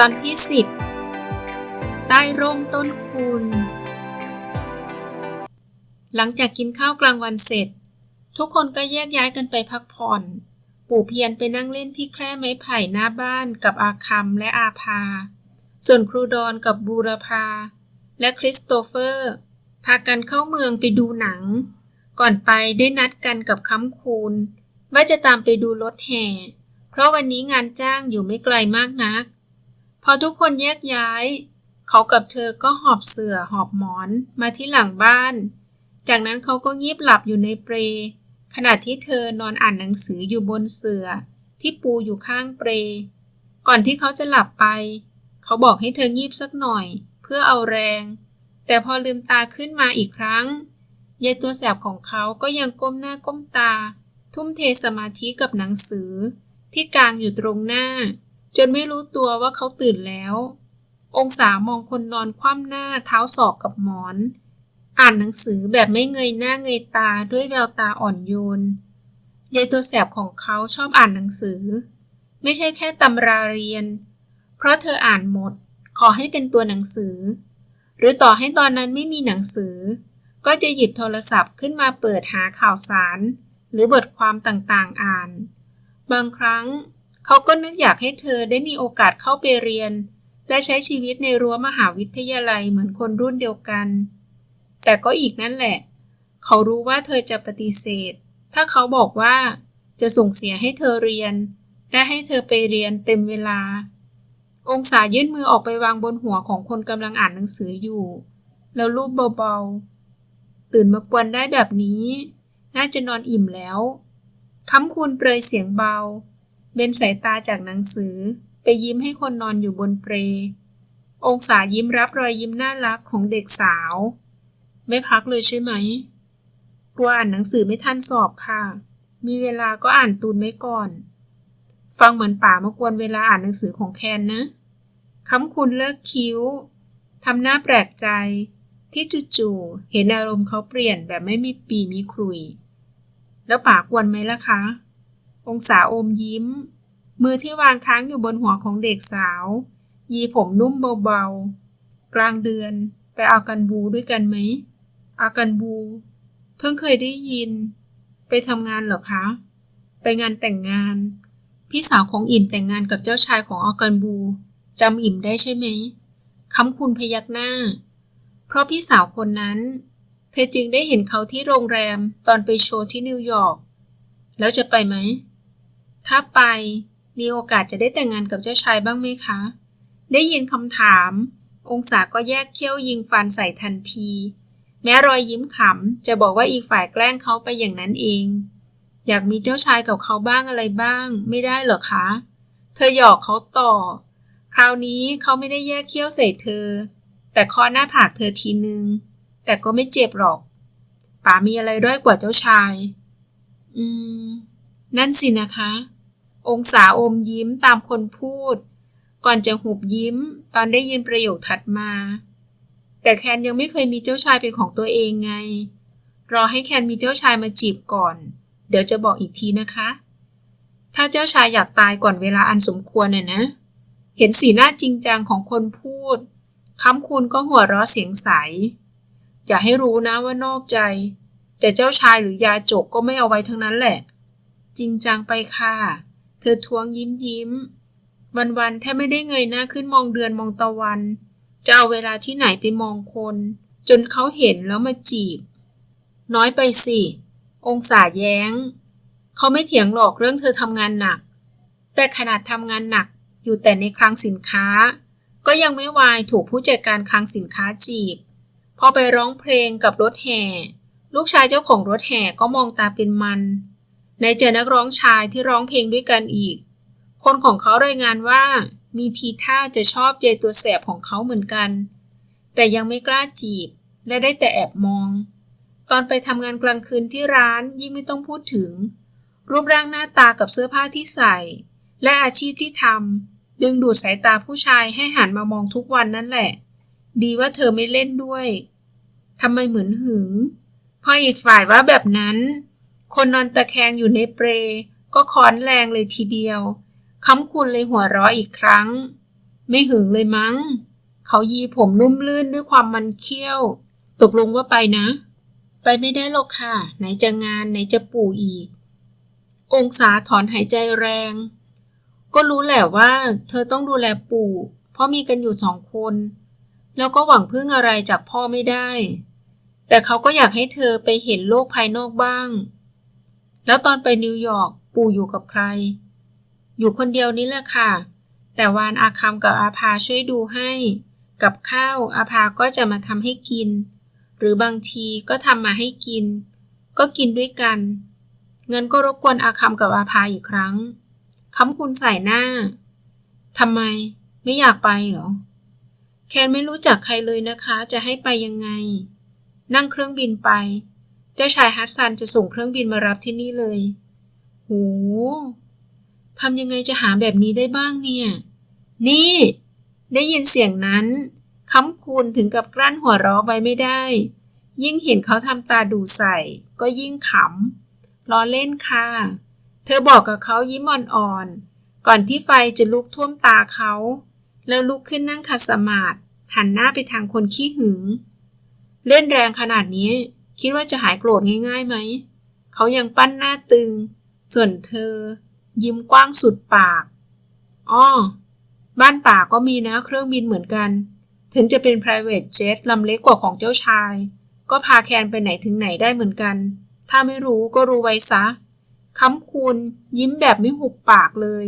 ตอนที่สิบใต้ร่มต้นคูณหลังจากกินข้าวกลางวันเสร็จ ทุกคนก็แยกย้ายกันไปพักผ่อน ปู่เพียรไปนั่งเล่นที่แคร่ไม้ไผ่หน้าบ้านกับอาคำและอาภา ส่วนครูดอนกับบูรพา และคริสโตเฟอร์ พากันเข้าเมืองไปดูหนัง ก่อนไปได้นัดกันกับค้ำคูณ ว่าจะตามไปดูรถแห่ เพราะวันนี้งานจ้างอยู่ไม่ไกลมากนัก พอทุกคนแยกย้าย เขากับเธอก็หอบเสื่อหอบหมอนมาที่หลังบ้าน จากนั้นเขาก็งีบหลับอยู่ในเปร ขณะที่เธอนอนอ่านหนังสืออยู่บนเสื่อที่ปูอยู่ข้างเปร ก่อนที่เขาจะหลับไป เขาบอกให้เธองีบสักหน่อย เพื่อเอาแรง แต่พอลืมตาขึ้นมาอีกครั้งยายตัวแสบของเขาก็ยังก้มหน้าก้มตา ทุ่มเทสมาธิกับหนังสือที่กางอยู่ตรงหน้า จนไม่รู้ตัวว่าเขาตื่นแล้ว องศามองคนนอนคว่ำหน้าเท้าศอกกับหมอน อ่านหนังสือแบบไม่เงยหน้าเงยตาด้วยแววตาอ่อนโยนยายตัวแสบของเขาชอบอ่านหนังสือ ไม่ใช่แค่ตำราเรียน เพราะเธออ่านหมด ขอให้เป็นตัวหนังสือ หรือต่อให้ตอนนั้นไม่มีหนังสือ ก็จะหยิบโทรศัพท์ขึ้นมาเปิดหาข่าวสาร หรือบทความต่างๆอ่าน บางครั้ง เขาก็นึกอยากให้เธอได้มีโอกาสเข้าไปเรียน และใช้ชีวิตในรั้วมหาวิทยาลัยเหมือนคนรุ่นเดียวกัน แต่ก็อีกนั่นแหละ เขารู้ว่าเธอจะปฏิเสธ ถ้าเขาบอกว่าจะส่งเสียให้เธอเรียน และให้เธอไปเรียนเต็มเวลา องศายื่นมือออกไปวางบนหัวของคนกำลังอ่านหนังสืออยู่ แล้วรูปเบาๆ ตื่นมากวนได้แบบนี้ น่าจะนอนอิ่มแล้วค้ำคูณเปรยเสียงเบา เบนสายตาจากหนังสือ ไปยิ้มให้คนนอนอยู่บนเปร องศายิ้มรับรอยยิ้มน่ารักของเด็กสาว ไม่พักเลยใช่ไหมกลัวอ่านหนังสือไม่ทันสอบค่ะ มีเวลาก็อ่านตูนไว้ก่อน ฟังเหมือนป่ามากวนเวลาอ่านหนังสือของแคนนะค้ำคุณเลิกคิ้วทำหน้าแปลกใจ ที่จู่ๆเห็นอารมณ์เขาเปลี่ยนแบบไม่มีปีมีครุย แล้วป่ากวนไหมล่ะคะ องศาอมยิ้ม มือที่วางค้างอยู่บนหัวของเด็กสาว ยีผมนุ่มเบาๆ กลางเดือนไปเอากันบูด้วยกันไหมเอากันบู เพิ่งเคยได้ยิน ไปทำงานเหรอคะ ไปงานแต่งงาน พี่สาวของอิ่มแต่งงานกับเจ้าชายของอากันบูจำอิ่มได้ใช่ไหมคำคุณพยักหน้า เพราะพี่สาวคนนั้น เธอจึงได้เห็นเขาที่โรงแรมตอนไปโชว์ที่นิวยอร์ก แล้วจะไปไหม ถ้าไปมีโอกาสจะได้แต่งงานกับเจ้าชายบ้างไหมคะ ได้ยินคำถาม องศาก็แยกเขี้ยวยิงฟันใส่ทันที แม้รอยยิ้มขำ จะบอกว่าอีกฝ่ายแกล้งเขาไปอย่างนั้นเอง อยากมีเจ้าชายกับเขาบ้างอะไรบ้าง ไม่ได้เหรอคะ เธอหยอกเขาต่อ คราวนี้เขาไม่ได้แยกเขี้ยวใส่เธอ แต่คอหน้าผากเธอทีนึง แต่ก็ไม่เจ็บหรอก ป๋ามีอะไรด้อยกว่าเจ้าชาย อืม นั่นสินะคะ องศาอมยิ้มตามคนพูด ก่อนจะหุบยิ้ม ตอนได้ยินประโยคถัดมา แต่แคนยังไม่เคยมีเจ้าชายเป็นของตัวเองไง รอให้แคนมีเจ้าชายมาจีบก่อน เดี๋ยวจะบอกอีกทีนะคะ ถ้าเจ้าชายอยากตายก่อนเวลาอันสมควรน่ะนะ เห็นสีหน้าจริงจังของคนพูดค้ำคุณก็หัวเราะเสียงใส อย่าให้รู้นะว่านอกใจ แต่เจ้าชายหรือยาจกก็ไม่เอาไว้ทั้งนั้นแหละ จริงจังไปค่ะ ธอทวงยิ้มยิ้ม วันๆแทบไม่ได้เงยหน้าขึ้นมองเดือนมองตะวัน จะเอาเวลาที่ไหนไปมองคน จนเขาเห็นแล้วมาจีบ น้อยไปสิ องศาแย้ง เขาไม่เถียงหรอกเรื่องเธอทำงานหนัก แต่ขนาดทำงานหนักอยู่แต่ในคลังสินค้า ก็ยังไม่วายถูกผู้จัดการคลังสินค้าจีบ พอไปร้องเพลงกับรถแห่ ลูกชายเจ้าของรถแห่ก็มองตาเป็นมัน ในเจอนักร้องชายที่ร้องเพลงด้วยกันอีก คนของเขารายงานว่า มีทีท่าจะชอบเยตัวแสบของเขาเหมือนกัน แต่ยังไม่กล้าจีบ และได้แต่แอบมอง ตอนไปทำงานกลางคืนที่ร้านยิ่งไม่ต้องพูดถึง รูปร่างหน้าตากับเสื้อผ้าที่ใส่ และอาชีพที่ทำดึงดูดสายตาผู้ชายให้หันมามองทุกวันนั่นแหละ ดีว่าเธอไม่เล่นด้วยทำไมเหมือนหึงพออีกฝ่ายว่าแบบนั้น คนนอนตะแคงอยู่ในเปร ก็ค้อนแรงเลยทีเดียว ค้ำคุณเลยหัวเราะอีกครั้ง ไม่หึงเลยมั้ง เขายีผมนุ่มลื่นด้วยความมันเคี้ยว ตกลงว่าไปนะ ไปไม่ได้หรอกค่ะ ไหนจะงานไหนจะปู่อีก องศาถอนหายใจแรง ก็รู้แหละว่า เธอต้องดูแลปู่ เพราะมีกันอยู่สองคน แล้วก็หวังพึ่งอะไรจากพ่อไม่ได้ แต่เขาก็อยากให้เธอไปเห็นโลกภายนอกบ้าง แล้วตอนไปนิวยอร์กปู่อยู่กับใคร อยู่คนเดียวนี่แหละค่ะ แต่วานอาคำกับอาภาช่วยดูให้ กับข้าวอาภาก็จะมาทำให้กิน หรือบางทีก็ทำมาให้กิน ก็กินด้วยกัน เงินก็รบกวนอาคำกับอาภาอีกครั้งคำคุณใส่หน้าทำไมไม่อยากไปเหรอ แคนไม่รู้จักใครเลยนะคะ จะให้ไปยังไง นั่งเครื่องบินไป เจ้าชายฮัตซันจะส่งเครื่องบินมารับที่นี่เลย โหทำยังไงจะหาแบบนี้ได้บ้างเนี่ย นี่ ได้ยินเสียงนั้นคำคูณถึงกับกลั้นหัวเราะไว้ไม่ได้ ยิ่งเห็นเขาทำตาดูใส่ ก็ยิ่งขำล้อเล่นค่ะ เธอบอกกับเขายิ้มอ่อนๆ ก่อนที่ไฟจะลุกท่วมตาเขา แล้วลุกขึ้นนั่งขัดสมาธิหันหน้าไปทางคนขี้หึง เล่นแรงขนาดนี้ คิดว่าจะหายโกรธง่ายๆไหม เขายังปั้นหน้าตึง ส่วนเธอ ยิ้มกว้างสุดปาก อ้อ บ้านป่าก็มีนะเครื่องบินเหมือนกัน ถึงจะเป็น private jet ลำเล็กกว่าของเจ้าชาย ก็พาแคนไปไหนถึงไหนได้เหมือนกัน ถ้าไม่รู้ก็รู้ไว้ซะคำคุณยิ้มแบบไม่หุบปากเลย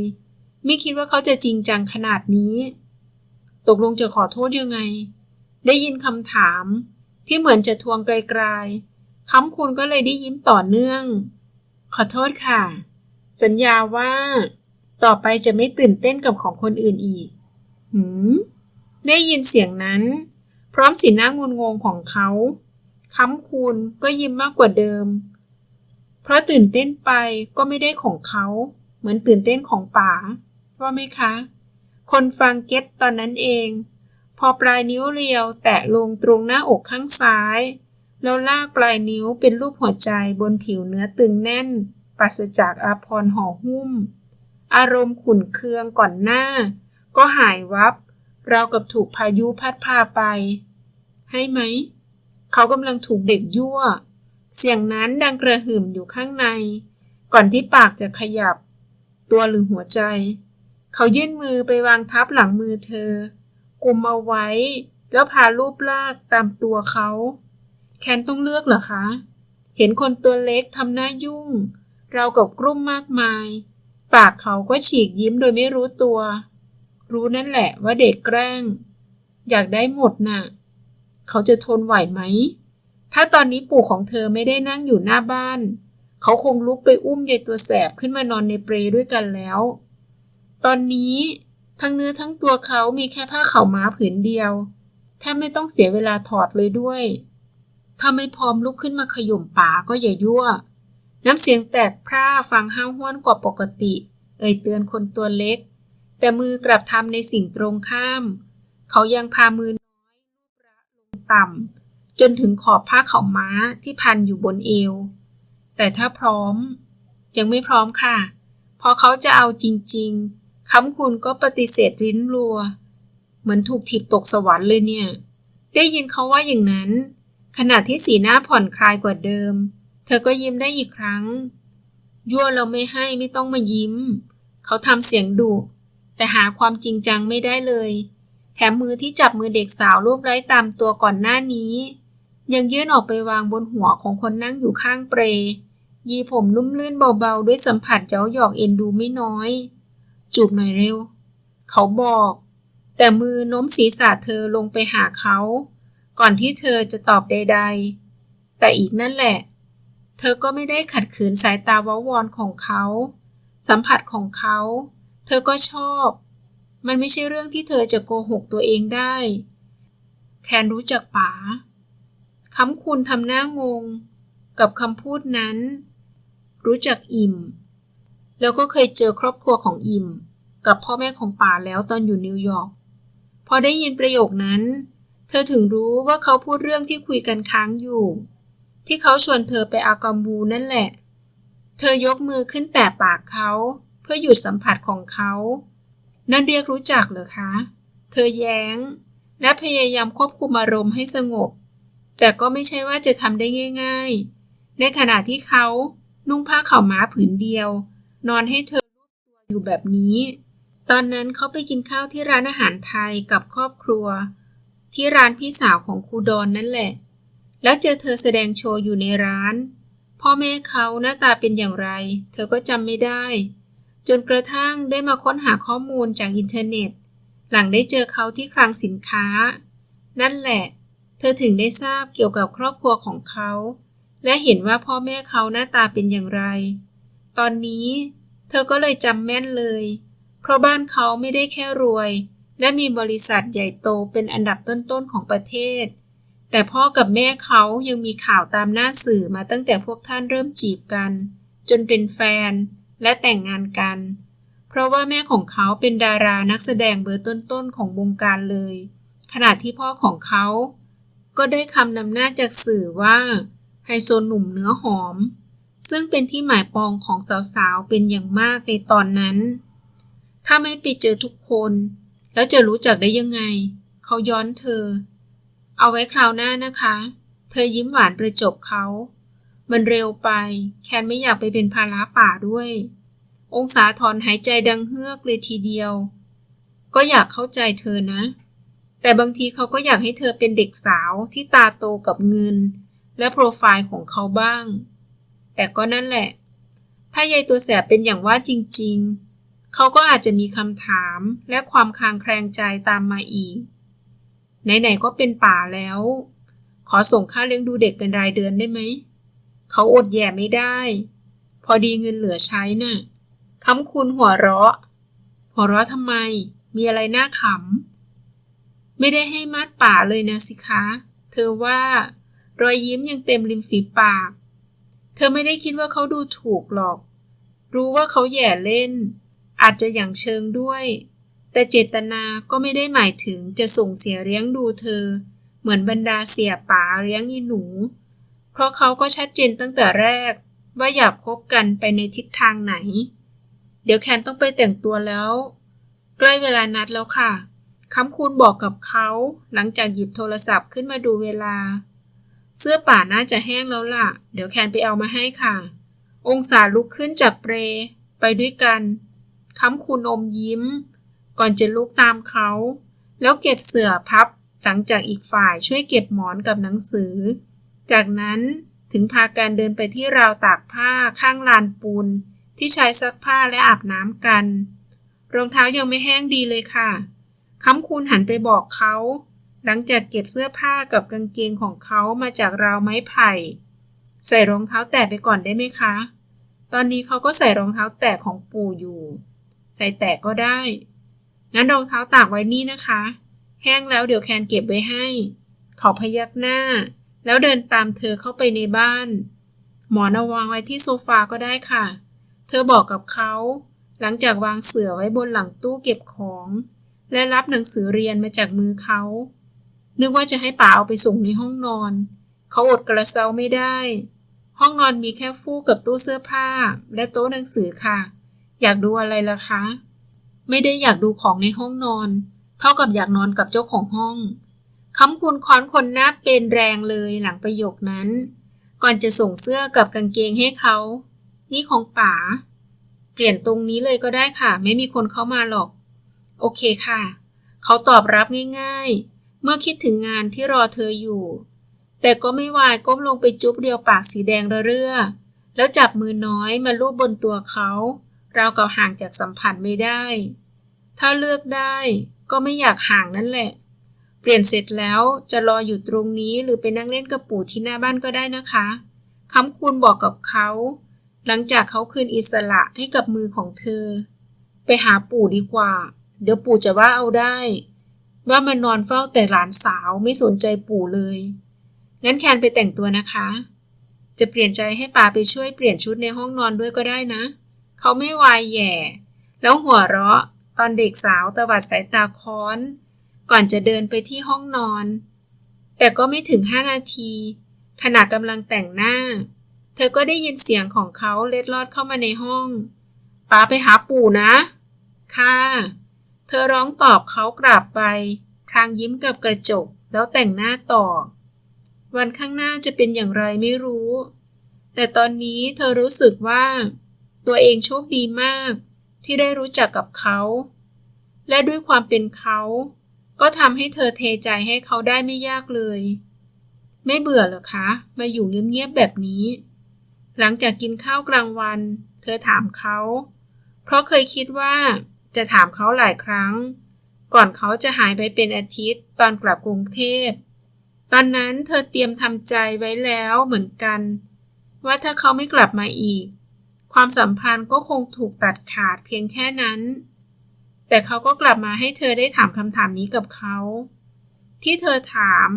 ไม่คิดว่าเขาจะจริงจังขนาดนี้ ตกลงจะขอโทษยังไง ได้ยินคำถาม ที่เหมือนจะทวงไกลๆคำคุณก็เลยได้ยิ้มต่อเนื่อง ขอโทษค่ะ สัญญาว่า ต่อไปจะไม่ตื่นเต้นกับของคนอื่นอีก หืม ได้ยินเสียงนั้น พร้อมสีหน้างุนงงของเขาคำคูณก็ยิ้มมากกว่าเดิม เพราะตื่นเต้นไปก็ไม่ได้ของเขา เหมือนตื่นเต้นของป๋าว่าไหมคะ คนฟังเก็ตตอนนั้นเอง พอปลายนิ้วเรียวแตะลงตรงหน้าอกข้างซ้าย แล้วลากปลายนิ้วเป็นรูปหัวใจบนผิวเนื้อตึงแน่น ปราศจากอาพรห่อหุ้ม อารมณ์ขุ่นเคืองก่อนหน้า ก็หายวับ เรากับถูกพายุพัดพาไป ให้ไหม เขากำลังถูกเด็กยั่ว เสียงนั้นดังกระหึ่มอยู่ข้างใน ก่อนที่ปากจะขยับ ตัวหรือหัวใจ เขายื่นมือไปวางทับหลังมือเธอ กลุมเอาไว้ แล้วพารูปลากตามตัวเขา แคนต้องเลือกเหรอคะ เห็นคนตัวเล็กทำหน้ายุ่ง เรากับกรุ่มมากมาย ปากเขาก็ฉีกยิ้มโดยไม่รู้ตัว รู้นั่นแหละว่าเด็กแกล้ง อยากได้หมดน่ะ เขาจะทนไหวไหม ถ้าตอนนี้ปู่ของเธอไม่ได้นั่งอยู่หน้าบ้าน เขาคงลุกไปอุ้มยายตัวแสบขึ้นมานอนในเปลด้วยกันแล้ว ตอนนี้ ทั้งเนื้อทั้งตัวเขามีแค่ผ้าขาวม้าผืนเดียว แทบไม่ต้องเสียเวลาถอดเลยด้วย ถ้าไม่พร้อมลุกขึ้นมาขย่มป่าก็อย่ายั่ว น้ำเสียงแตกพร่าฟังห้าวห้วนกว่าปกติ เอ่ยเตือนคนตัวเล็ก แต่มือกลับทำในสิ่งตรงข้าม เขายังพามือน้อยลูบระลงต่ำจนถึงขอบผ้าขาวม้าที่พันอยู่บนเอว แต่ถ้าพร้อม ยังไม่พร้อมค่ะ พอเขาจะเอาจริง ๆ คำคุณก็ปฏิเสธริ้นรัว เหมือนถูกถีบตกสวรรค์เลยเนี่ย ได้ยินเขาว่าอย่างนั้น ขณะที่สีหน้าผ่อนคลายกว่าเดิม เธอก็ยิ้มได้อีกครั้ง ยั่วเราไม่ให้ไม่ต้องมายิ้ม เขาทำเสียงดุ แต่หาความจริงจังไม่ได้เลย แถมมือที่จับมือเด็กสาวรูปไร้ตามตัวก่อนหน้านี้ ยังยื่นออกไปวางบนหัวของคนนั่งอยู่ข้างเปร ยีผมนุ่มลื่นเบาๆ ด้วยสัมผัสเจ้าหยอกเอ็นดูไม่น้อย จูบหน่อยเร็ว เขาบอก แต่มือโน้มศีรษะเธอลงไปหาเขา ก่อนที่เธอจะตอบใด ๆ แต่อีกนั่นแหละ เธอก็ไม่ได้ขัดขืนสายตาวาวอนของเขา สัมผัสของเขา เธอก็ชอบ มันไม่ใช่เรื่องที่เธอจะโกหกตัวเองได้ แคนรู้จักป๋าคำคุณทำหน้างง กับคำพูดนั้น รู้จักอิ่ม แล้วก็เคยเจอครอบครัวของอิม กับพ่อแม่ของป๋าแล้วตอนอยู่นิวยอร์ก พอได้ยินประโยคนั้น เธอถึงรู้ว่าเขาพูดเรื่องที่คุยกันค้างอยู่ ที่เขาชวนเธอไปอากามูนั่นแหละ เธอยกมือขึ้นแตะปากเขา เพื่อหยุดสัมผัสของเขา นั่นเรียกรู้จักเหรอคะ เธอแย้ง และพยายามควบคุมอารมณ์ให้สงบ แต่ก็ไม่ใช่ว่าจะทำได้ง่าย ๆ ในขณะที่เขานุ่งผ้าขาวม้าผืนเดียว นอนให้เธอรูปตัวอยู่แบบนี้ ตอนนั้นเขาไปกินข้าวที่ร้านอาหารไทยกับครอบครัว ที่ร้านพี่สาวของครูดอนนั่นแหละ แล้วเจอเธอแสดงโชว์อยู่ในร้าน พ่อแม่เขาหน้าตาเป็นอย่างไร เธอก็จำไม่ได้ จนกระทั่งได้มาค้นหาข้อมูลจากอินเทอร์เน็ต หลังได้เจอเขาที่คลังสินค้า นั่นแหละ เธอถึงได้ทราบเกี่ยวกับครอบครัวของเขาและเห็นว่าพ่อแม่เขาหน้าตาเป็นอย่างไร ตอนนี้ เธอก็เลยจำแม่นเลย เพราะบ้านเขาไม่ได้แค่รวย และมีบริษัทใหญ่โตเป็นอันดับต้นๆของประเทศ แต่พ่อกับแม่เขายังมีข่าวตามหน้าสื่อมาตั้งแต่พวกท่านเริ่มจีบกัน จนเป็นแฟนและแต่งงานกัน เพราะว่าแม่ของเขาเป็นดารานักแสดงเบอร์ต้นๆของวงการเลย ขณะที่พ่อของเขา ก็ได้คำนำหน้าจากสื่อว่าไฮโซหนุ่มเนื้อหอม ซึ่งเป็นที่หมายปองของสาวๆ เป็นอย่างมากในตอนนั้น ถ้าไม่ไปเจอทุกคน แล้วจะรู้จักได้ยังไง เขาย้อนเธอ เอาไว้คราวหน้านะคะ เธอยิ้มหวานประจบเขา มันเร็วไป แคนไม่อยากไปเป็นภาระป่าด้วย องศาถอนหายใจดังเฮือกเลยทีเดียว ก็อยากเข้าใจเธอนะ แต่บางทีเขาก็อยากให้เธอเป็นเด็กสาวที่ตาโตกับเงิน และโปรไฟล์ของเขาบ้าง แต่ก็นั่นแหละ ถ้ายายตัวแสบเป็นอย่างว่าจริงๆ เขาก็อาจจะมีคำถามและความคางแคลงใจตามมาอีก ไหนๆก็เป็นป่าแล้ว ขอส่งค่าเลี้ยงดูเด็กเป็นรายเดือนได้ไหม เขาอดแย่ไม่ได้ พอดีเงินเหลือใช้น่ะคำคุณหัวเราะ หัวเราะทำไม มีอะไรน่าขำ ไม่ได้ให้มัดป่าเลยนะสิคะ เธอว่ารอยยิ้มยังเต็มริมฝีปาก เธอไม่ได้คิดว่าเขาดูถูกหรอก รู้ว่าเขาแย่เล่น อาจจะอย่างเชิงด้วย แต่เจตนาก็ไม่ได้หมายถึงจะส่งเสียเลี้ยงดูเธอ เหมือนบรรดาเสียป๋าเลี้ยงอีหนู เพราะเขาก็ชัดเจนตั้งแต่แรก ว่าอยากคบกันไปในทิศทางไหน เดี๋ยวแคนต้องไปแต่งตัวแล้ว ใกล้เวลานัดแล้วค่ะคำคูณบอกกับเขาหลังจากหยิบโทรศัพท์ขึ้นมาดูเวลา เสื้อป่าน่าจะแห้งแล้วล่ะ เดี๋ยวแคนไปเอามาให้ค่ะ องศาลุกขึ้นจากเปร ไปด้วยกันคำคูณอมยิ้ม ก่อนจะลุกตามเขา แล้วเก็บเสื่อพับ หลังจากอีกฝ่ายช่วยเก็บหมอนกับหนังสือ จากนั้นถึงพากันเดินไปที่ราวตากผ้าข้างลานปูน ที่ใช้ซักผ้าและอาบน้ำกัน รองเท้ายังไม่แห้งดีเลยค่ะคำคูณหันไปบอกเขา หลังจากเก็บเสื้อผ้ากับกางเกงของเขามาจากราวไม้ไผ่ ใส่รองเท้าแตะไปก่อนได้ไหมคะ ตอนนี้เขาก็ใส่รองเท้าแตะของปู่อยู่ ใส่แตะก็ได้ งั้นรองเท้าตากไว้นี่นะคะ แห้งแล้วเดี๋ยวแคนเก็บไว้ให้ขาพยักหน้า แล้วเดินตามเธอเข้าไปในบ้าน หมอนวางไว้ที่โซฟาก็ได้ค่ะ เธอบอกกับเขา หลังจากวางเสื่อไว้บนหลังตู้เก็บของ และรับหนังสือเรียนมาจากมือเขา นึกว่าจะให้ป๋าเอาไปส่งในห้องนอน เขาอดกระเซาไม่ได้ ห้องนอนมีแค่ฟูกกับตู้เสื้อผ้า และโต๊ะหนังสือค่ะ อยากดูอะไรล่ะคะ ไม่ได้อยากดูของในห้องนอน เท่ากับอยากนอนกับเจ้าของห้องคำคุณค้อนคนหน้าเป็นแรงเลยหลังประโยคนั้น ก่อนจะส่งเสื้อกับกางเกงให้เขา นี่ของป๋า เปลี่ยนตรงนี้เลยก็ได้ค่ะ ไม่มีคนเข้ามาหรอก โอเคค่ะ เขาตอบรับง่ายๆ เมื่อคิดถึงงานที่รอเธออยู่ แต่ก็ไม่วายก้มลงไปจุ๊บเรียวปากสีแดงระเรื่อ แล้วจับมือน้อยมาลูบบนตัวเขาราวกับห่างจากสัมผัสไม่ได้ ถ้าเลือกได้ก็ไม่อยากห่างนั่นแหละ เปลี่ยนเสร็จแล้วจะรออยู่ตรงนี้หรือไปนั่งเล่นกับปู่ที่หน้าบ้านก็ได้นะคะคำคูณบอกกับเขา หลังจากเขาคืนอิสระให้กับมือของเธอ ไปหาปู่ดีกว่า เดี๋ยวปู่จะว่าเอาได้ ว่ามันนอนเฝ้าแต่หลานสาวไม่สนใจปู่เลย งั้นแคนไปแต่งตัวนะคะ จะเปลี่ยนใจให้ป่าไปช่วยเปลี่ยนชุดในห้องนอนด้วยก็ได้นะ เขาไม่วายแย่ แล้วหัวเราะตอนเด็กสาวตวัดสายตาค้อน ก่อนจะเดินไปที่ห้องนอน แต่ก็ไม่ถึงห้านาที ขณะกำลังแต่งหน้า เธอก็ได้ยินเสียงของเขาเล็ดลอดเข้ามาในห้องป้าไปหาปู่นะ ค่ะ เธอร้องตอบเขากลับไปพรางยิ้มกับกระจกแล้วแต่งหน้าต่อ วันข้างหน้าจะเป็นอย่างไรไม่รู้ แต่ตอนนี้เธอรู้สึกว่า ตัวเองโชคดีมากที่ได้รู้จักกับเขา และด้วยความเป็นเขา ก็ทำให้เธอเทใจให้เขาได้ไม่ยากเลย ไม่เบื่อเหรอคะ มาอยู่เงียบๆแบบนี้ หลังจากกินข้าวกลางวัน เธอถามเขา เพราะเคยคิดว่า จะถามเขาหลายครั้ง ก่อนเขาจะหายไปเป็นอาทิตย์ตอนกลับกรุงเทพ ตอนนั้นเธอเตรียมทำใจไว้แล้วเหมือนกัน ว่าถ้าเขาไม่กลับมาอีก ความสัมพันธ์ก็คงถูกตัดขาดเพียงแค่นั้น แต่เขาก็กลับมาให้เธอได้ถามคำถามนี้กับเขา ที่เธอถาม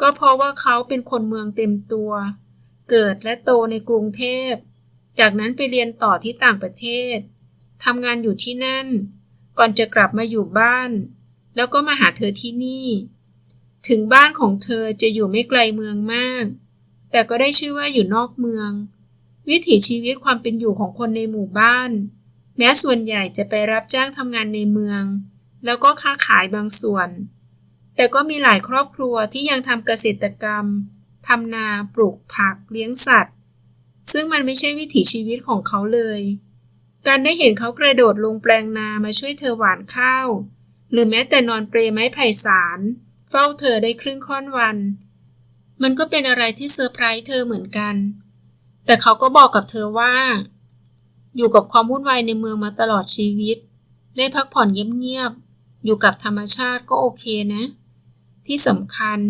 ก็เพราะว่าเขาเป็นคนเมืองเต็มตัว เกิดและโตในกรุงเทพ จากนั้นไปเรียนต่อที่ต่างประเทศ ทำงานอยู่ที่นั่น ก่อนจะกลับมาอยู่บ้าน แล้วก็มาหาเธอที่นี่ ถึงบ้านของเธอจะอยู่ไม่ไกลเมืองมาก แต่ก็ได้ชื่อว่าอยู่นอกเมือง วิถีชีวิตความเป็นอยู่ของคนในหมู่บ้าน แม้ส่วนใหญ่จะไปรับจ้างทำงานในเมือง แล้วก็ค้าขายบางส่วน แต่ก็มีหลายครอบครัวที่ยังทำเกษตรกรรมทำนาปลูกผักเลี้ยงสัตว์ ซึ่งมันไม่ใช่วิถีชีวิตของเขาเลย การได้เห็นเขากระโดดลงแปลงนามาช่วยเธอหวานข้าว หรือแม้แต่นอนเปรไม้ไผ่สาร เฝ้าเธอได้ครึ่งค่อนวัน มันก็เป็นอะไรที่เซอร์ไพรส์เธอเหมือนกัน แต่เขาก็บอกกับเธอว่า อยู่กับความวุ่นวายในเมืองมาตลอดชีวิต ได้พักผ่อนเงียบๆอยู่กับธรรมชาติก็โอเคนะ ที่สำคัญ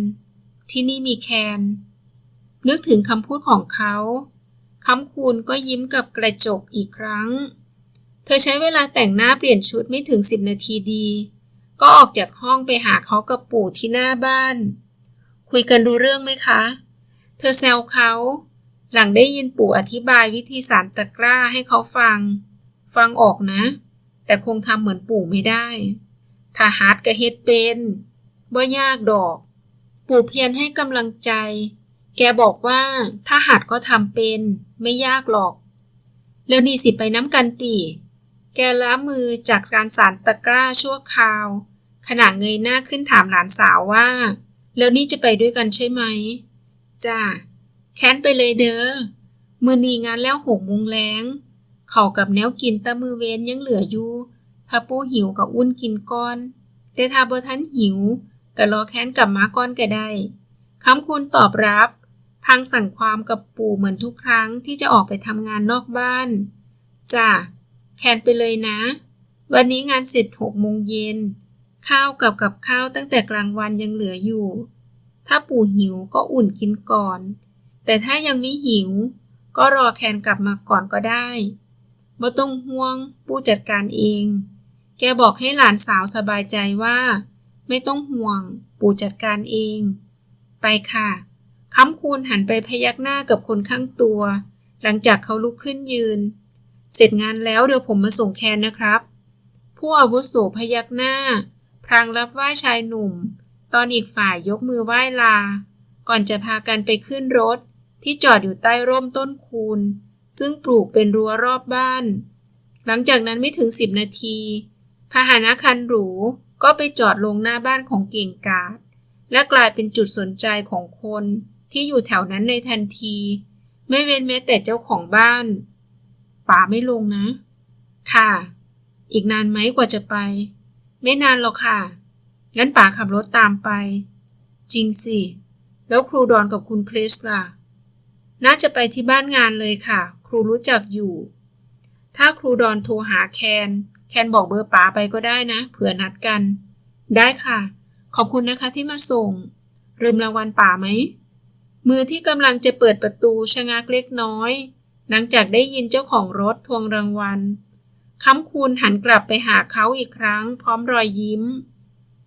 ที่นี่มีแคน นึกถึงคำพูดของเขาคำคูณก็ยิ้มกับกระจกอีกครั้ง เธอใช้เวลาแต่งหน้าเปลี่ยนชุดไม่ถึงสิบนาทีดี ก็ออกจากห้องไปหาเขากับปู่ที่หน้าบ้าน คุยกันดูเรื่องไหมคะ เธอแซวเขา หลังได้ยินปู่อธิบายวิธีสารตะกร้าให้เขาฟัง ฟังออกนะ แต่คงทำเหมือนปู่ไม่ได้ ถ้าฮาร์ดกระเฮ็ดเป็นบ่ยากดอก ปู่เพียรให้กำลังใจ แกบอกว่าถ้าหัดก็ทำเป็น ไม่ยากหรอก แล้วนี่สิไปน้ำกันตี แกล้ามือจากการสารตะกร้าชั่วคราว ขณะเงยหน้าขึ้นถามหลานสาวว่า แล้วนี่จะไปด้วยกันใช่ไหม จ้า แค้นไปเลยเด้อ มือนีงานแล้วหกมงแรงเข่ากับแนวกินตะมือเว้นยังเหลืออยู่ ถ้าปู้หิวกับอุ้นกินก้อน แต่ถ้าบ่ทันหิวก็รอแค้นกลับมาก้อนก็ได้คำคุณตอบรับ พังสั่งความกับปู่เหมือนทุกครั้งที่จะออกไปทำงานนอกบ้าน จ้า แคนไปเลยนะ วันนี้งานเสร็จหกโมงเย็น ข้าวกับกับข้าวตั้งแต่กลางวันยังเหลืออยู่ ถ้าปู่หิวก็อุ่นกินก่อน แต่ถ้ายังไม่หิว ก็รอแคนกลับมาก่อนก็ได้บ่ต้องห่วงปู่จัดการเอง แกบอกให้หลานสาวสบายใจว่า ไม่ต้องห่วง ปู่จัดการเอง ไปค่ะคำคูณหันไปพยักหน้ากับคนข้างตัว หลังจากเขาลุกขึ้นยืน เสร็จงานแล้วเดี๋ยวผมมาส่งแคนนะครับ ผู้อาวุโสพยักหน้า พรางรับไหว้ชายหนุ่ม ตอนอีกฝ่ายยกมือไหว้ลา ก่อนจะพากันไปขึ้นรถ ที่จอดอยู่ใต้ร่มต้นคูนซึ่งปลูกเป็นรั้วรอบบ้าน หลังจากนั้นไม่ถึงสิบนาที พาหนะคันหรู ก็ไปจอดลงหน้าบ้านของเก่งกาด และกลายเป็นจุดสนใจของคนที่อยู่แถวนั้นในทันที ไม่เว้นแม้แต่เจ้าของบ้าน ป๋าไม่ลงนะ ค่ะ อีกนานไหมกว่าจะไป ไม่นานหรอกค่ะ งั้นป๋าขับรถตามไป จริงสิ แล้วครูดอนกับคุณคริสล่ะ น่าจะไปที่บ้านงานเลยค่ะ ครูรู้จักอยู่ ถ้าครูดอนโทรหาแคน แคนบอกเบอร์ป๋าไปก็ได้นะ เผื่อนัดกัน ได้ค่ะ ขอบคุณนะคะที่มาส่ง ลืมรางวัลป๋าไหมมือที่กำลังจะเปิดประตูชะงักเล็กน้อย หลังจากได้ยินเจ้าของรถทวงรางวัลคำคูณหันกลับไปหาเขาอีกครั้ง พร้อมรอยยิ้ม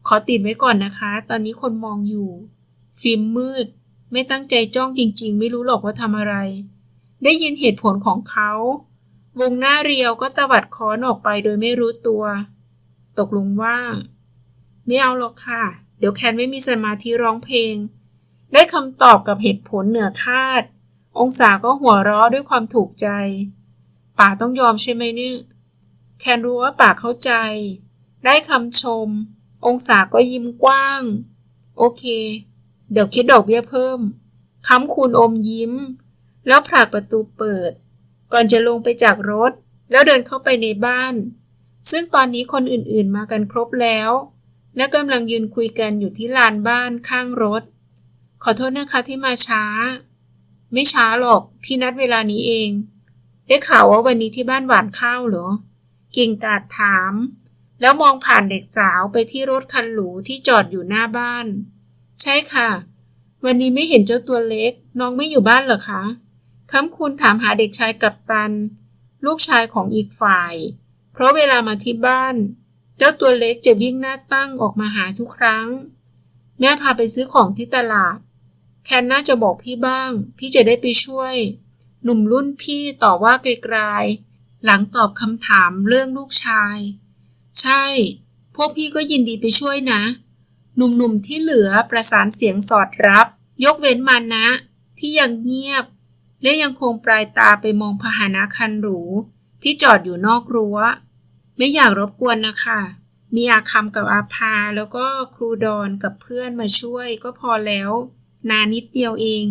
ขอติดไว้ก่อนนะคะ ตอนนี้คนมองอยู่ฟิล์มมืด ไม่ตั้งใจจ้องจริง ๆ ไม่รู้หรอกว่าทำอะไร ได้ยินเหตุผลของเขา วงหน้าเรียวก็ตวัดค้อนออกไปโดยไม่รู้ตัว ตกลงว่า ไม่เอาหรอกค่ะ เดี๋ยวแคนไม่มีสมาธิร้องเพลง ได้คำตอบกับเหตุผลเหนือคาด องศาก็หัวเราะด้วยความถูกใจ ป่าต้องยอมใช่ไหมเนี่ยแคนรู้ว่าป่าเข้าใจ ได้คำชม องศาก็ยิ้มกว้าง โอเค เดี๋ยวคิดดอกเบี้ยเพิ่มคำคูณอมยิ้ม แล้วผลักประตูเปิด ก่อนจะลงไปจากรถ แล้วเดินเข้าไปในบ้าน ซึ่งตอนนี้คนอื่นๆมากันครบแล้ว และกำลังยืนคุยกันอยู่ที่ลานบ้านข้างรถ ขอโทษนะคะที่มาช้า ไม่ช้าหรอก พี่นัดเวลานี้เอง ได้ข่าวว่าวันนี้ที่บ้านหวานข้าวเหรอ กิ่งกาดถาม แล้วมองผ่านเด็กสาวไปที่รถคันหรูที่จอดอยู่หน้าบ้าน ใช่ค่ะ วันนี้ไม่เห็นเจ้าตัวเล็ก น้องไม่อยู่บ้านเหรอคะคำคุณถามหาเด็กชายกับตัน ลูกชายของอีกฝ่าย เพราะเวลามาที่บ้าน เจ้าตัวเล็กจะวิ่งหน้าตั้งออกมาหาทุกครั้ง แม่พาไปซื้อของที่ตลาด แคนน่าจะบอกพี่บ้าง พี่จะได้ไปช่วย หนุ่มรุ่นพี่ต่อว่าไกลๆ หลังตอบคำถามเรื่องลูกชาย ใช่ พวกพี่ก็ยินดีไปช่วยนะ หนุ่มๆที่เหลือประสานเสียงสอดรับ ยกเว้นมานนะ ที่ยังเงียบ และยังคงปลายตาไปมองพาหนะคันหรู ที่จอดอยู่นอกรั้ว ไม่อยากรบกวนนะคะมีอาคำกับอาภาแล้วก็ครูดอนกับเพื่อนมาช่วยก็พอแล้ว นานนิดเดียวเอง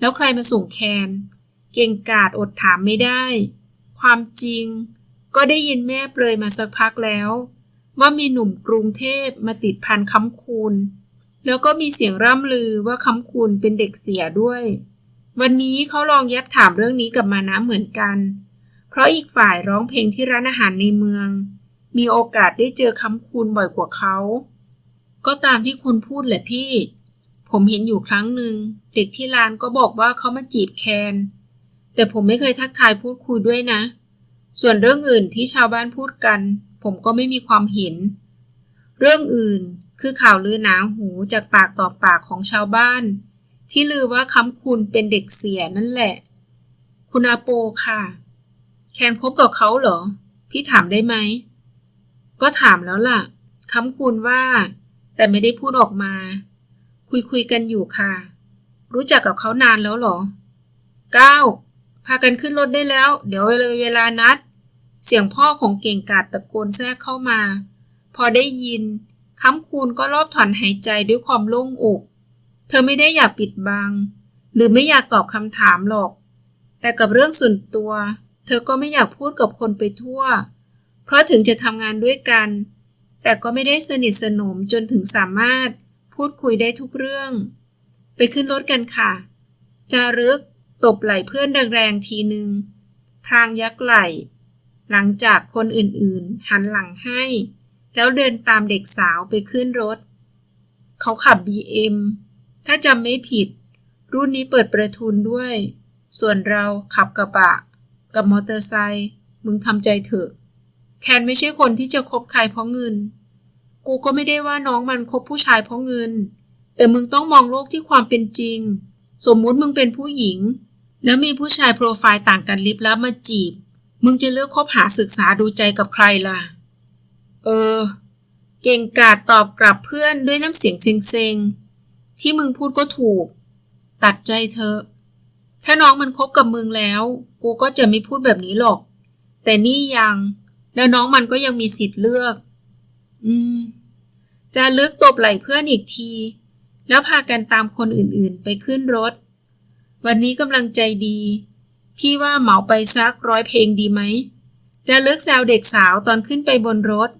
แล้วใครมาส่งแคน เก่งกาดอดถามไม่ได้ ความจริง ก็ได้ยินแม่เปรยมาสักพักแล้ว ว่ามีหนุ่มกรุงเทพมาติดพันคำคูณ แล้วก็มีเสียงร่ำลือว่าคำคูณเป็นเด็กเสียด้วย วันนี้เขาลองแยบถามเรื่องนี้กับมานะเหมือนกัน เพราะอีกฝ่ายร้องเพลงที่ร้านอาหารในเมือง มีโอกาสได้เจอคำคูณบ่อยกว่าเขาก็ตามที่คุณพูดแหละพี่ ผมเห็นอยู่ครั้งหนึ่งเด็กที่ร้านก็บอกว่าเขามาจีบแคน แต่ผมไม่เคยทักทายพูดคุยด้วยนะ ส่วนเรื่องอื่นที่ชาวบ้านพูดกัน ผมก็ไม่มีความเห็น เรื่องอื่นคือข่าวลือหนาหูจากปากต่อปากของชาวบ้าน ที่ลือว่าคำคุณเป็นเด็กเสียนั่นแหละ คุณอาโปค่ะ แคนคบกับเขาเหรอ พี่ถามได้ไหม ก็ถามแล้วล่ะคำคุณว่า แต่ไม่ได้พูดออกมา คุยคุยกันอยู่ค่ะ รู้จักกับเขานานแล้วหรอเก้าพากันขึ้นรถได้แล้ว เดี๋ยวเลยเวลานัด เสียงพ่อของเก่งกาดตะโกนแทรกเข้ามา พอได้ยินคำคูณก็รอบถอนหายใจด้วยความโล่งอก เธอไม่ได้อยากปิดบัง หรือไม่อยากตอบคำถามหรอก แต่กับเรื่องส่วนตัว เธอก็ไม่อยากพูดกับคนไปทั่ว เพราะถึงจะทำงานด้วยกัน แต่ก็ไม่ได้สนิทสนมจนถึงสามารถ พูดคุยได้ทุกเรื่อง ไปขึ้นรถกันค่ะ จารึก ตบไหล่เพื่อนแรงๆทีหนึ่งพรางยักไหล่ หลังจากคนอื่นๆ หันหลังให้ แล้วเดินตามเด็กสาวไปขึ้นรถ เขาขับ BM ถ้าจำไม่ผิด รุ่นนี้เปิดประทุนด้วย ส่วนเราขับกระบะ กับมอเตอร์ไซค์มึงทำใจเถอะ แคนไม่ใช่คนที่จะคบใครเพราะเงิน กูก็ไม่ได้ว่าน้องมันคบผู้ชายเพราะเงิน แต่มึงต้องมองโลกที่ความเป็นจริง สมมุติมึงเป็นผู้หญิง แล้วมีผู้ชายโปรไฟล์ต่างกันลิบลับมาจีบ มึงจะเลือกคบหาศึกษาดูใจกับใครล่ะ เออ เก่งกาดตอบกลับเพื่อนด้วยน้ำเสียงเซ็งๆ ที่มึงพูดก็ถูก ตัดใจเธอ ถ้าน้องมันคบกับมึงแล้ว กูก็จะไม่พูดแบบนี้หรอก แต่นี่ยัง แล้วน้องมันก็ยังมีสิทธิ์เลือก อืม จะลึกตบไหล่เพื่อนอีกที แล้วพากันตามคนอื่นๆ ไปขึ้นรถ วันนี้กำลังใจดี พี่ว่าเหมาไปสักร้อยเพลงดีไหม จะเลิกแซวเด็กสาวตอนขึ้นไปบนรถ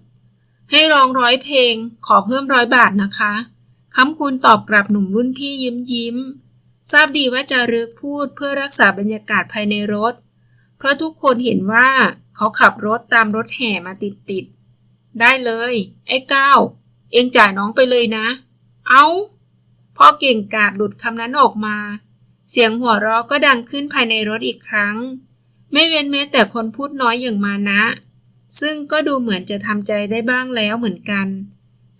ให้ร้องร้อยเพลง ขอเพิ่มร้อยบาทนะคะคำคุณตอบกลับหนุ่มรุ่นพี่ยิ้มยิ้ม ทราบดีว่าจะเลิกพูดเพื่อรักษาบรรยากาศภายในรถ เพราะทุกคนเห็นว่าเขาขับรถตามรถแห่มาติดติด ได้เลย ไอ้ก้าวเองจ่ายน้องไปเลยนะ เอา้าพ่อเก่งกาดหลุดคำนั้นออกมา เสียงหัวเราะก็ดังขึ้นภายในรถอีกครั้ง ไม่เว้นแม้แต่คนพูดน้อยอย่างมานะ ซึ่งก็ดูเหมือนจะทำใจได้บ้างแล้วเหมือนกัน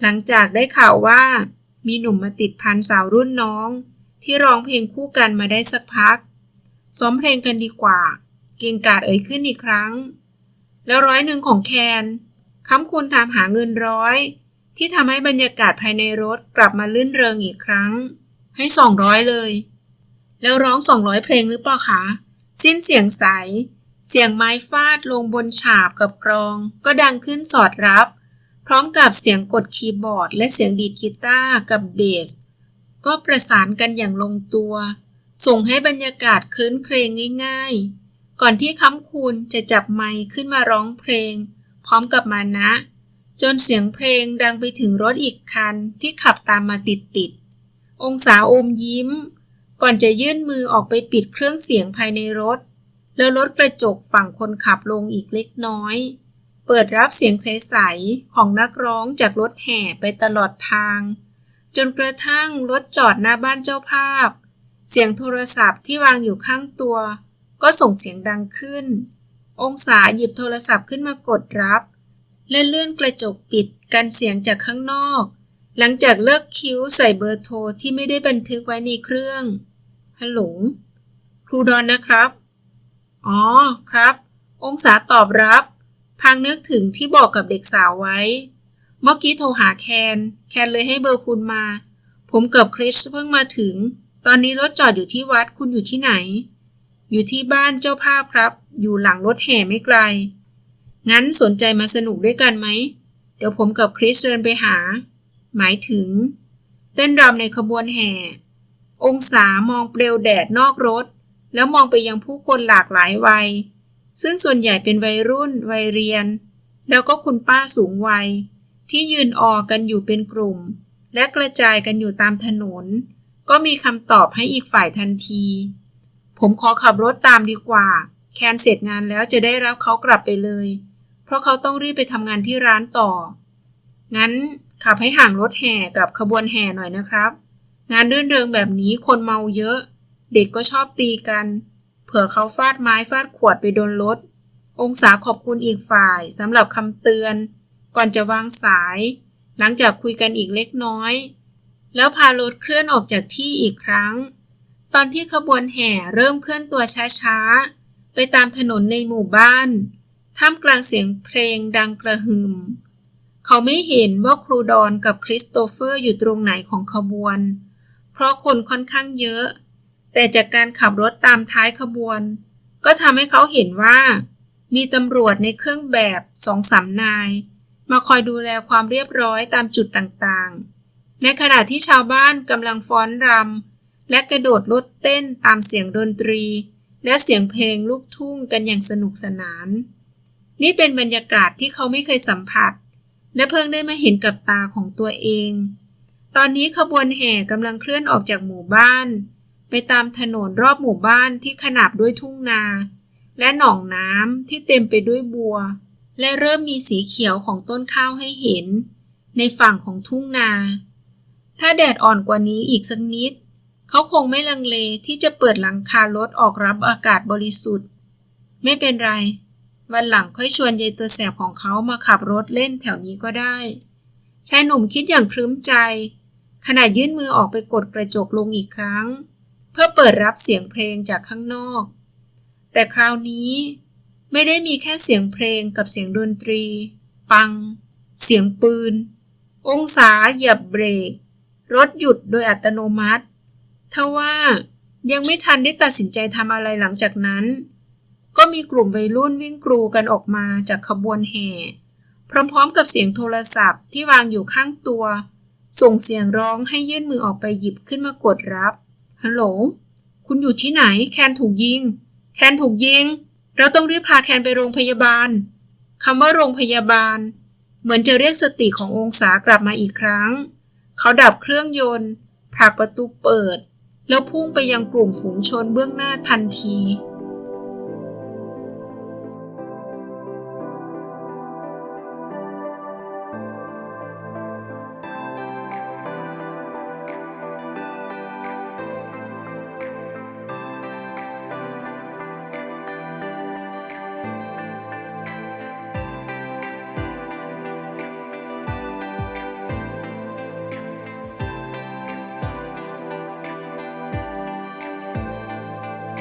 หลังจากได้ข่าวว่า มีหนุ่มมาติดพันสาวรุ่นน้อง ที่ร้องเพลงคู่กันมาได้สักพัก ซ้อมเพลงกันดีกว่า เก่งกาดเอ่ยขึ้นอีกครั้ง แล้วร้อยหนึ่งของแคน คำคุณถามหาเงินร้อย ที่ทำให้บรรยากาศภายในรถกลับมาลื่นเริงอีกครั้ง ให้สองร้อยเลย แล้วร้องสองร้อยเพลงหรือเปล่าคะ สิ้นเสียงใส เสียงไม้ฟาดลงบนฉาบกับกรอง ก็ดังขึ้นสอดรับ พร้อมกับเสียงกดคีย์บอร์ด และเสียงดีดกีตาร์กับเบส ก็ประสานกันอย่างลงตัว ส่งให้บรรยากาศคลื้นเครงง่าย ๆ ก่อนที่ค้ำคูณจะจับไมค์ขึ้นมาร้องเพลง พร้อมกับมานะ จนเสียงเพลงดังไปถึงรถอีกคันที่ขับตามมาติดๆองศาอมยิ้ม ก่อนจะยื่นมือออกไปปิดเครื่องเสียงภายในรถ แล้วลดกระจกฝั่งคนขับลงอีกเล็กน้อย เปิดรับเสียงใสๆของนักร้องจากรถแห่ไปตลอดทาง จนกระทั่งรถจอดหน้าบ้านเจ้าภาพ เสียงโทรศัพท์ที่วางอยู่ข้างตัว ก็ส่งเสียงดังขึ้น องศาหยิบโทรศัพท์ขึ้นมากดรับ และเลื่อนกระจกปิดกันเสียงจากข้างนอก หลังจากเลิกคิ้วใส่เบอร์โทรที่ไม่ได้บันทึกไว้ในเครื่อง ฮัลโหล ครูดอนนะครับ อ๋อ ครับ องศาตอบรับ พังนึกถึงที่บอกกับเด็กสาวไว้ เมื่อกี้โทรหาแคน แคนเลยให้เบอร์คุณมา ผมกับคริสเพิ่งมาถึง ตอนนี้รถจอดอยู่ที่วัด คุณอยู่ที่ไหน อยู่ที่บ้านเจ้าภาพครับ อยู่หลังรถแห่ไม่ไกล งั้นสนใจมาสนุกด้วยกันไหม เดี๋ยวผมกับคริสเดินไปหา หมายถึง เต้นรำในขบวนแห่ องศามองเปลวแดดนอกรถ แล้วมองไปยังผู้คนหลากหลายวัย ซึ่งส่วนใหญ่เป็นวัยรุ่น วัยเรียน แล้วก็คุณป้าสูงวัย ที่ยืนออกันอยู่เป็นกลุ่ม และกระจายกันอยู่ตามถนน ก็มีคำตอบให้อีกฝ่ายทันที ผมขอขับรถตามดีกว่า แคนเสร็จงานแล้วจะได้รับเขากลับไปเลย เพราะเขาต้องรีบไปทำงานที่ร้านต่อ งั้นขับให้ห่างรถแห่กับขบวนแห่หน่อยนะครับ งานรื่นเริงแบบนี้คนเมาเยอะ เด็กก็ชอบตีกัน เผื่อเขาฟาดไม้ฟาดขวดไปโดนรถ องศาขอบคุณอีกฝ่ายสำหรับคำเตือน ก่อนจะวางสาย หลังจากคุยกันอีกเล็กน้อย แล้วพารถเคลื่อนออกจากที่อีกครั้ง ตอนที่ขบวนแห่เริ่มเคลื่อนตัวช้าๆ ไปตามถนนในหมู่บ้าน ท่ามกลางเสียงเพลงดังกระหึ่ม เขาไม่เห็นว่าครูดอนกับคริสโตเฟอร์อยู่ตรงไหนของขบวน เพราะคนค่อนข้างเยอะ แต่จากการขับรถตามท้ายขบวน ก็ทำให้เขาเห็นว่า มีตำรวจในเครื่องแบบสองสามนาย มาคอยดูแลความเรียบร้อยตามจุดต่างๆ ในขณะที่ชาวบ้านกำลังฟ้อนรำ และกระโดดรถเต้นตามเสียงดนตรี และเสียงเพลงลูกทุ่งกันอย่างสนุกสนาน นี่เป็นบรรยากาศที่เขาไม่เคยสัมผัส และเพิ่งได้มาเห็นกับตาของตัวเอง ตอนนี้ขบวนแห่กำลังเคลื่อนออกจากหมู่บ้าน ไปตามถนนรอบหมู่บ้านที่ขนาบด้วยทุ่งนา และหนองน้ำที่เต็มไปด้วยบัว และเริ่มมีสีเขียวของต้นข้าวให้เห็น ในฝั่งของทุ่งนา ถ้าแดดอ่อนกว่านี้อีกสักนิด เขาคงไม่ลังเลที่จะเปิดหลังคารถออกรับอากาศบริสุทธิ์ ไม่เป็นไร วันหลังค่อยชวนยายตัวแสบของเขามาขับรถเล่นแถวนี้ก็ได้ชายหนุ่มคิดอย่างครึ้มใจ ขณะยื่นมือออกไปกดกระจกลงอีกครั้ง เพื่อเปิดรับเสียงเพลงจากข้างนอก แต่คราวนี้ไม่ได้มีแค่เสียงเพลงกับเสียงดนตรี ปัง เสียงปืน องศาเหยียบเบรก รถหยุดโดยอัตโนมัติ ทว่ายังไม่ทันได้ตัดสินใจทำอะไรหลังจากนั้น ก็มีกลุ่มวัยรุ่นวิ่งกรูกันออกมาจากขบวนแห่ พร้อมๆกับเสียงโทรศัพท์ที่วางอยู่ข้างตัว ส่งเสียงร้องให้ยื่นมือออกไปหยิบขึ้นมากดรับฮัลโหลคุณอยู่ที่ไหน แคนถูกยิง แคนถูกยิง เราต้องรีบพาแคนไปโรงพยาบาลคำว่าโรงพยาบาล เหมือนจะเรียกสติขององศากลับมาอีกครั้ง เขาดับเครื่องยนต์ผลักประตูเปิด แล้วพุ่งไปยังกลุ่มฝูงชนเบื้องหน้าทันที